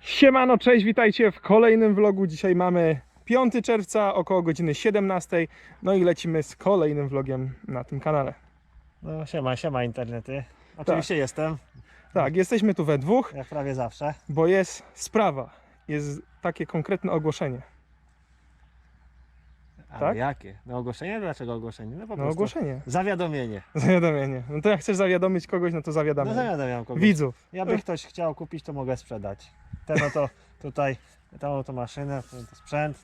Siemano, cześć, witajcie w kolejnym vlogu. Dzisiaj mamy 5 czerwca, około godziny 17. No i lecimy z kolejnym vlogiem na tym kanale. No siema, siema internety. Oczywiście jestem, Tak, jesteśmy tu we dwóch, jak prawie zawsze. bo jest sprawa. Jest takie konkretne ogłoszenie. A Tak? jakie? No ogłoszenie? Dlaczego ogłoszenie? No po No prostu. ogłoszenie, Zawiadomienie. zawiadomienie. No to jak chcesz zawiadomić kogoś, no to No zawiadamy. zawiadamiam kogoś. Widzów. Jakby ktoś chciał kupić, to mogę sprzedać. Ten oto tutaj, tą oto maszynę, ten to sprzęt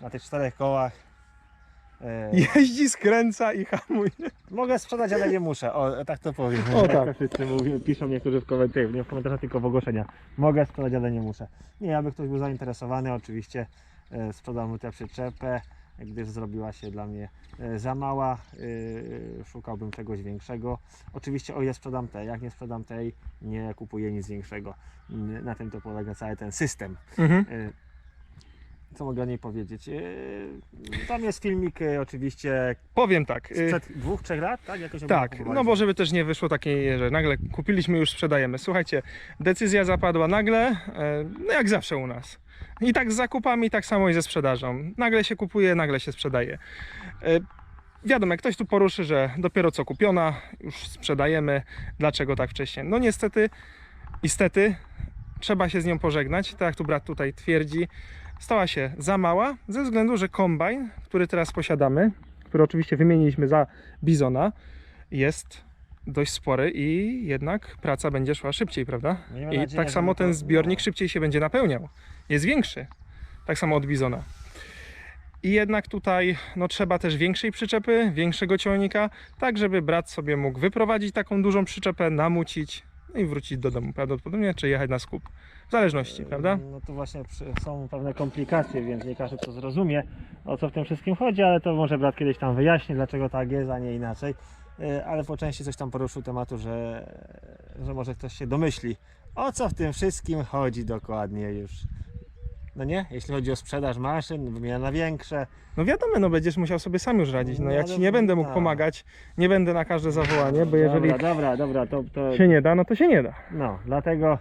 na tych czterech kołach. E, Jeździ, skręca i hamuje. Mogę sprzedać, ale nie muszę. O, tak to powiem. O, Jak tak. to wszyscy mówią, piszą niektórzy w komentarzach, nie w komentarzach, tylko w ogłoszeniach. Mogę sprzedać, ale nie muszę. Nie, aby ktoś był zainteresowany, oczywiście e, sprzedam mu tę przyczepę, gdyż zrobiła się dla mnie e, za mała. e, Szukałbym czegoś większego. Oczywiście o ile sprzedam tej, jak nie sprzedam tej, nie kupuję nic większego. Na tym to polega cały ten system. Mhm. E, Co mogę o niej powiedzieć? E, Tam jest filmik e, oczywiście Powiem tak. sprzed dwóch, trzech lat, tak? Jakoś Tak, no bo żeby też nie wyszło takiej, że nagle kupiliśmy, już sprzedajemy. Słuchajcie, decyzja zapadła nagle, e, no jak zawsze u nas. I tak z zakupami, tak samo i ze sprzedażą. Nagle się kupuje, nagle się sprzedaje. E, Wiadomo, jak ktoś tu poruszy, że dopiero co kupiona, już sprzedajemy, dlaczego tak wcześnie? No niestety, niestety, trzeba się z nią pożegnać, tak jak tu brat tutaj twierdzi, stała się za mała, ze względu, że kombajn, który teraz posiadamy, który oczywiście wymieniliśmy za Bizona, jest dość spory i jednak praca będzie szła szybciej, prawda? Miejmy I nadzieję, tak samo to- ten zbiornik no. szybciej się będzie napełniał. Jest większy. Tak samo od Bizona. I jednak tutaj no, trzeba też większej przyczepy, większego ciągnika, tak żeby brat sobie mógł wyprowadzić taką dużą przyczepę, namucić no i wrócić do domu prawdopodobnie, czy jechać na skup. W zależności, prawda? No tu właśnie są pewne komplikacje, więc nie każdy to zrozumie, o co w tym wszystkim chodzi, ale to może brat kiedyś tam wyjaśni, dlaczego tak jest, a nie inaczej. E, Ale po części coś tam poruszył tematu, że, że może ktoś się domyśli, o co w tym wszystkim chodzi dokładnie już. No nie? Jeśli chodzi o sprzedaż maszyn, wymiana na większe. No wiadomo, no będziesz musiał sobie sam już radzić. No No, ja ci nie będę mógł no. pomagać, nie będę na każde zawołanie, bo jeżeli Dobra, dobra, dobra, to, to się nie da, no to się nie da. no, dlatego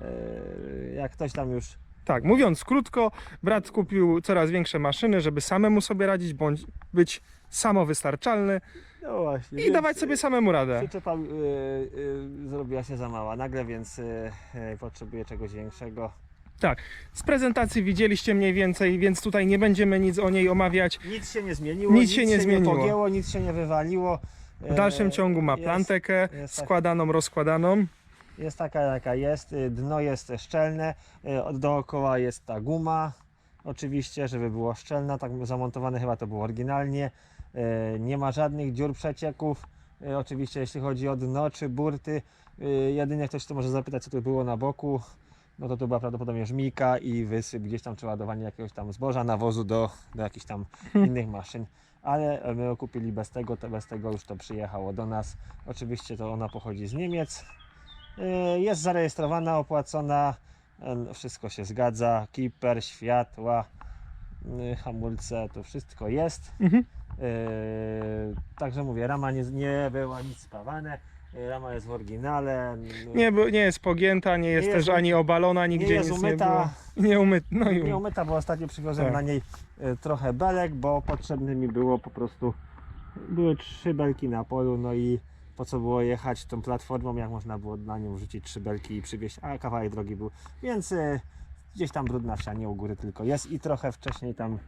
e, jak ktoś tam już Tak, mówiąc krótko, brat kupił coraz większe maszyny, żeby samemu sobie radzić, bądź być samowystarczalny no właśnie, i więc- dawać sobie samemu radę. Przyczepa y, y, zrobiła się za mała nagle, więc y, y, potrzebuję czegoś większego. Z prezentacji widzieliście mniej więcej, więc tutaj nie będziemy nic o niej omawiać. Nic się nie zmieniło, Nic się nie zmieniło. nie pogięło, nic się nie wywaliło. W dalszym ciągu ma plantekę jest tak. składaną, rozkładaną. Jest taka jaka jest, y, dno jest szczelne, y, dookoła jest ta guma. Oczywiście, żeby było szczelna, tak zamontowane chyba to było oryginalnie. Y, Nie ma żadnych dziur przecieków. Oczywiście jeśli chodzi o dno czy burty, jedynie ktoś to może zapytać co tu było na boku. No to tu była prawdopodobnie żmijka i wysyp gdzieś tam czy ładowanie jakiegoś tam zboża, nawozu do, do jakichś tam innych maszyn. Ale my kupili bez tego, to bez tego już to przyjechało do nas. Oczywiście to ona pochodzi z Niemiec. Y, Jest zarejestrowana, opłacona, y, wszystko się zgadza. Kiper, światła, y, hamulce, to wszystko jest. Mhm. Y, Także mówię, rama nie, nie była nic spawane. Rama jest w oryginale. y, Nie, nie jest pogięta, nie jest Nie też jest- ani obalona, nigdzie jest nic umyta. nie było. Nie umyta. No i Nie umyta, bo ostatnio przywiozłem Tak. na niej trochę belek, bo potrzebny mi było po prostu. Były trzy belki na polu, no i po co było jechać tą platformą, jak można było na nią wrzucić trzy belki i przywieźć, a kawałek drogi był. Więc y, gdzieś tam brudna wsia, nie u góry tylko jest i trochę wcześniej tam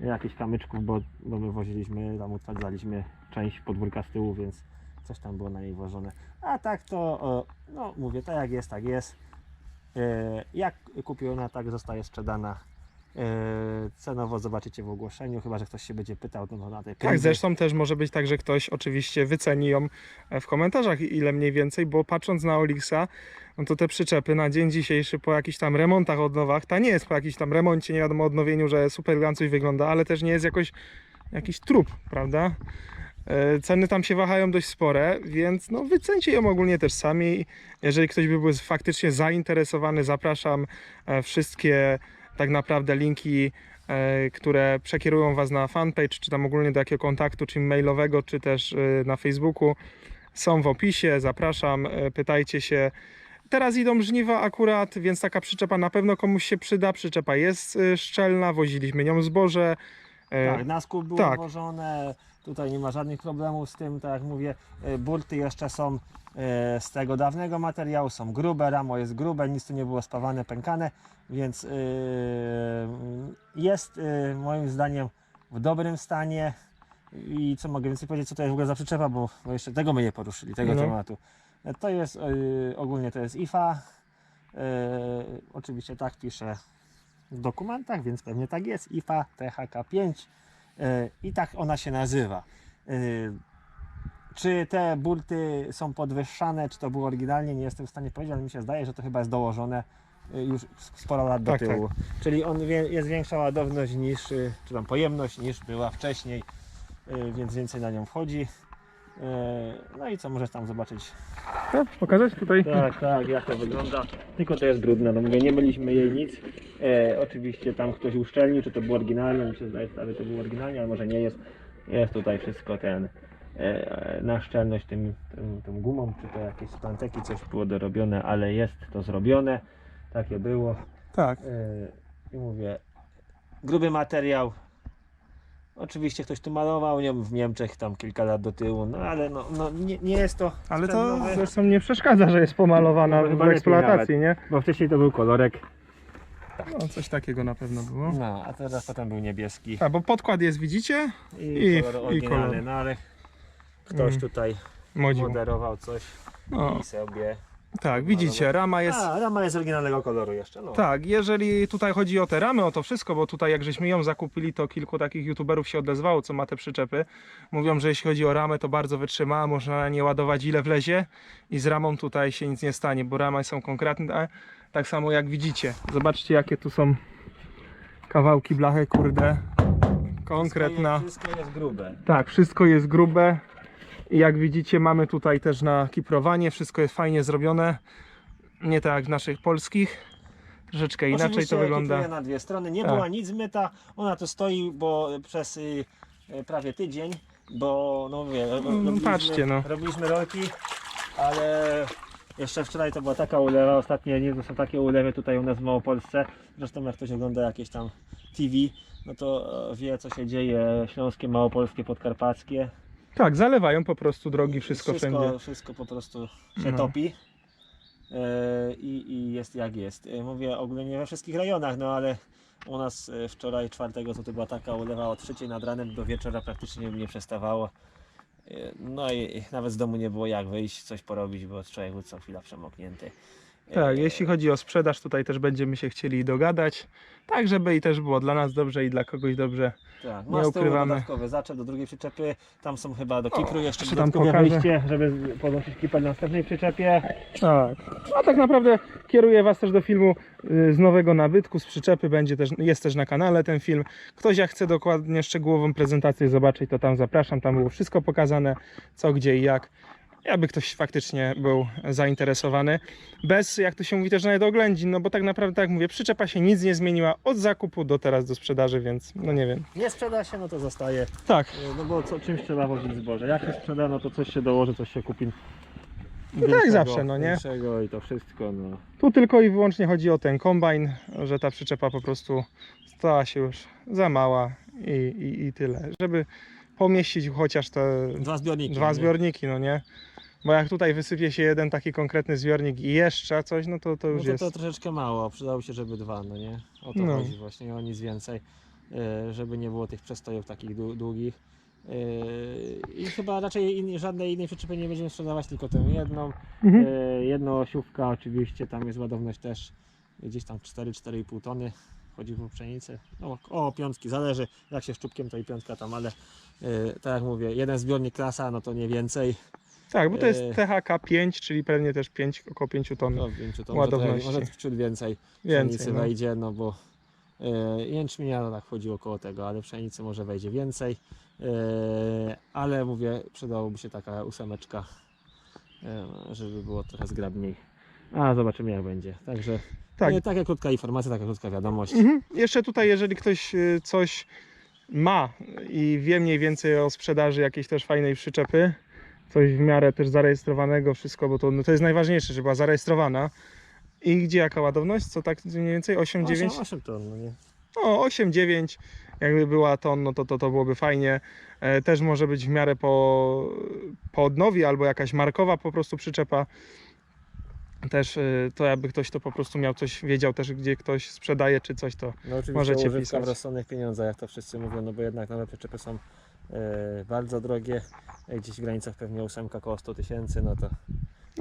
jakichś kamyczków, bo, bo my woziliśmy, tam utwardzaliśmy część podwórka z tyłu, więc coś tam było na niej włożone. A tak to, no mówię, tak jak jest, tak jest. E, Jak kupiona, tak zostaje sprzedana. E, Cenowo zobaczycie w ogłoszeniu, chyba że ktoś się będzie pytał no, na tej Tak, prędzy. zresztą też może być tak, że ktoś oczywiście wyceni ją e, w komentarzach ile mniej więcej, bo patrząc na Olixa, no to te przyczepy na dzień dzisiejszy po jakichś tam remontach, odnowach, ta nie jest po jakimś tam remoncie, nie wiadomo odnowieniu, że super coś wygląda, ale też nie jest jakoś jakiś trup, prawda? E, Ceny tam się wahają dość spore, więc no wycencie ją ogólnie też sami. Jeżeli ktoś by był faktycznie zainteresowany, zapraszam. E, Wszystkie tak naprawdę linki e, które przekierują Was na fanpage, czy tam ogólnie do jakiego kontaktu, czy mailowego, czy też e, na Facebooku, są w opisie. Zapraszam, e, pytajcie się. teraz idą żniwa akurat, więc taka przyczepa na pewno komuś się przyda. Przyczepa jest szczelna, woziliśmy nią zboże. E, Tak, na skup było tak. włożone, tutaj nie ma żadnych problemów z tym, tak jak mówię, e, burty jeszcze są e, z tego dawnego materiału, są grube, ramo jest grube, nic tu nie było spawane, pękane, więc jest moim zdaniem w dobrym stanie i co mogę więcej powiedzieć, co to jest w ogóle za przyczepa, bo, bo jeszcze tego my nie poruszyli, tego No. tematu. To jest ogólnie to jest IFA, oczywiście tak pisze w dokumentach, więc pewnie tak jest. IFA THK5 e, i tak ona się nazywa. E, Czy te burty są podwyższane, czy to było oryginalnie, nie jestem w stanie powiedzieć, ale mi się zdaje, że to chyba jest dołożone e, już sporo lat do Tak, tyłu. Czyli on jest większa ładowność niż, czy tam pojemność niż była wcześniej, więc więcej na nią wchodzi. E, No i co możesz tam zobaczyć to pokazać tutaj? tak, tak, jak to wygląda. Tylko to jest brudne, no mówię, nie myliśmy jej nic. E, oczywiście tam ktoś uszczelnił, czy to było oryginalne, mi się zdaje, że to było oryginalnie, ale może nie jest. Jest tutaj wszystko ten e, na szczelność tym, tym, tą gumą, czy to jakieś planteki, coś było dorobione, ale jest to zrobione. Takie było. Tak. E, I mówię, gruby materiał. Oczywiście ktoś tu malował nią w Niemczech tam kilka lat do tyłu, no ale no, no nie, nie jest to Ale to nowy. zresztą nie przeszkadza, że jest pomalowana No, w eksploatacji, nie? Bo wcześniej to był kolorek. No, coś takiego na pewno było. No, a teraz potem był niebieski. A, bo podkład jest, widzicie? I, I- kolor i oryginalny, kolor. no ale ktoś Mm. tutaj Modził. moderował coś No, i sobie. Tak, widzicie, rama jest... A, rama jest oryginalnego koloru jeszcze, no. Tak, jeżeli tutaj chodzi o te ramy, o to wszystko, bo tutaj jak żeśmy ją zakupili, to kilku takich youtuberów się odezwało, co ma te przyczepy. Mówią, że jeśli chodzi o ramę, to bardzo wytrzymała, można na nie ładować ile wlezie i z ramą tutaj się nic nie stanie, bo ramy są konkretne, tak samo jak widzicie. Zobaczcie jakie tu są kawałki blachy, kurde, konkretna. Wszystko jest, wszystko jest grube. Tak, wszystko jest grube jak widzicie mamy tutaj też na kiprowanie, wszystko jest fajnie zrobione, nie tak jak w naszych polskich. Troszeczkę inaczej Oczywiście to wygląda. na dwie strony. Nie Tak. była nic zmyta. Ona tu stoi, bo przez y, y, prawie tydzień, bo no mówię, ro- No, robiliśmy, patrzcie, no. robiliśmy rolki, ale jeszcze wczoraj to była taka ulewa, ostatnie to są takie ulewy tutaj u nas w Małopolsce. Zresztą jak ktoś ogląda jakieś tam TV, no to e, wie co się dzieje śląskie, małopolskie, podkarpackie. Tak, zalewają po prostu drogi, wszystko, wszędzie. Wszystko po prostu się No. topi. E, i, I jest jak jest. E, Mówię ogólnie nie we wszystkich rejonach, no ale u nas e, wczoraj czwartego to, to była taka ulewa od trzeciej nad ranem do wieczora praktycznie nie przestawało. E, No i i nawet z domu nie było jak wyjść, coś porobić, bo człowiek był co chwila przemoknięty. E, Tak, jeśli chodzi o sprzedaż, tutaj też będziemy się chcieli dogadać, tak żeby i też było dla nas dobrze i dla kogoś dobrze. tak, nie ma z tyłu ukrywamy. dodatkowy zaczep do drugiej przyczepy, tam są chyba do Kipru jeszcze jeszcze tam dodatkowe pokażę. żeby podłączyć kipę na następnej przyczepie. Tak. A tak naprawdę kieruję Was też do filmu y, z nowego nabytku, z przyczepy, będzie też, jest też na kanale ten film. Ktoś jak chce dokładnie szczegółową prezentację zobaczyć, to tam zapraszam, tam było wszystko pokazane, co, gdzie i jak. Jakby ktoś faktycznie był zainteresowany. Bez, jak to się mówi, też nawet oględzin, no bo tak naprawdę, tak jak mówię, przyczepa się nic nie zmieniła od zakupu do teraz do sprzedaży, więc no nie wiem. Nie sprzeda się, no to zostaje. Tak, No bo co, czymś trzeba wozić zboże. Jak się sprzeda, no to coś się dołoży, coś się kupi. No tak jak zawsze, no nie? I to wszystko, no. Tu tylko i wyłącznie chodzi o ten kombajn, że ta przyczepa po prostu stała się już za mała i, i, i tyle. Żeby pomieścić chociaż te Dwa zbiorniki. dwa nie? zbiorniki, no nie? Bo jak tutaj wysypie się jeden taki konkretny zbiornik i jeszcze coś, no to, to No już to, jest. to troszeczkę mało, przydało się, żeby dwa, no nie? O to No. chodzi właśnie, o nic więcej. e, Żeby nie było tych przestojów takich dłu- długich. E, I chyba raczej in, żadnej innej przyczepy nie będziemy sprzedawać, tylko tę jedną. Mhm. E, Jednoosiówka oczywiście, tam jest ładowność też gdzieś tam 4-4,5 tony. Chodzi po pszenicy. No, o piątki, zależy jak się szczupkiem to i piątka tam, ale e, tak jak mówię, jeden zbiornik klasa, no to nie więcej. Tak, bo to jest e, THK 5, czyli pewnie też 5, około 5 ton No, wiem, czy to Ładowności. Może, może ciut więcej więcej. pszenicy No. wejdzie, no bo e, jęczmienia no tak chodzi około tego, ale pszenicy może wejdzie więcej. E, ale mówię, przydałoby się taka ósemeczka, żeby było trochę zgrabniej. A zobaczymy jak będzie. Także Tak. tak. taka krótka informacja, taka krótka wiadomość. Mhm. Jeszcze tutaj, jeżeli ktoś coś ma i wie mniej więcej o sprzedaży jakiejś też fajnej przyczepy, coś w miarę też zarejestrowanego, wszystko, bo to, no to jest najważniejsze, żeby była zarejestrowana. I gdzie jaka ładowność? Co tak mniej więcej? 8, 9? 8, 8 ton, no nie? No 8, 9. Jakby była ton, no to, to, to byłoby fajnie. E, też może być w miarę po, po odnowie albo jakaś markowa po prostu przyczepa. Też e, to jakby ktoś to po prostu miał coś, wiedział też gdzie ktoś sprzedaje czy coś to. No oczywiście Możecie używka pisać. w rozsądnych pieniądzach, jak to wszyscy mówią, no bo jednak nowe przyczepy są bardzo drogie, e, gdzieś w granicach pewnie ósemka koło 100 tysięcy, no to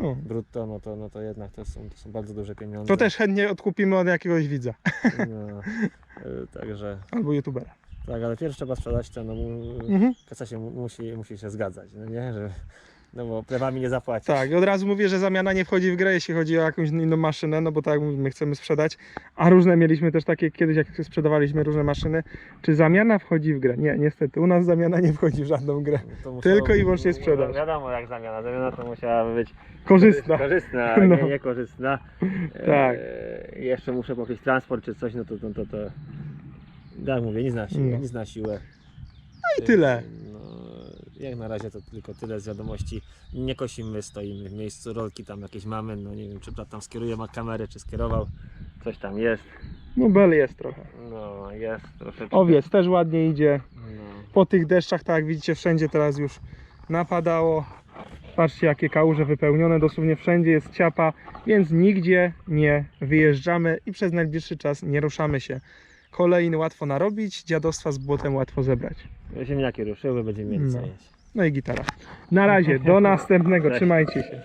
No. brutto, no to, no to jednak to są, to są bardzo duże pieniądze. To też chętnie odkupimy od jakiegoś widza No, e, także, albo youtubera. tak, ale pierwszy trzeba sprzedać to, no Mhm. kasa się mu- musi, musi się zgadzać, no nie, że, no bo prawami nie zapłacisz. Tak, i od razu mówię, że zamiana nie wchodzi w grę, jeśli chodzi o jakąś inną maszynę, no bo tak jak mówimy, chcemy sprzedać, a różne mieliśmy też takie kiedyś, jak sprzedawaliśmy różne maszyny, czy zamiana wchodzi w grę? Nie, niestety, u nas zamiana nie wchodzi w żadną grę. To musiało- Tylko i wyłącznie no, sprzedaż. Wiadomo jak zamiana, zamiana to musiała być Korzystna. korzystna No. nie niekorzystna. Tak. E, jeszcze muszę pokryć transport czy coś, no to to, to, to tak mówię, nie zna siłę, No. nie zna siłę. i tyle. No, jak na razie to tylko tyle z wiadomości. Nie kosimy, stoimy w miejscu, rolki tam jakieś mamy, no nie wiem czy brat tam skieruje, ma kamerę, czy skierował. Coś tam jest. No bel jest trochę. No jest troszeczkę. Owiec też ładnie idzie. No. Po tych deszczach, tak jak widzicie, wszędzie teraz już napadało. Patrzcie, jakie kałuże wypełnione, dosłownie wszędzie jest ciapa, więc nigdzie nie wyjeżdżamy i przez najbliższy czas nie ruszamy się. Kolejny łatwo narobić, dziadostwa z błotem łatwo zebrać. Ziemniaki ruszyły, będziemy mieli No. co jeść. No i gitara. Na razie, do następnego, trzymajcie się.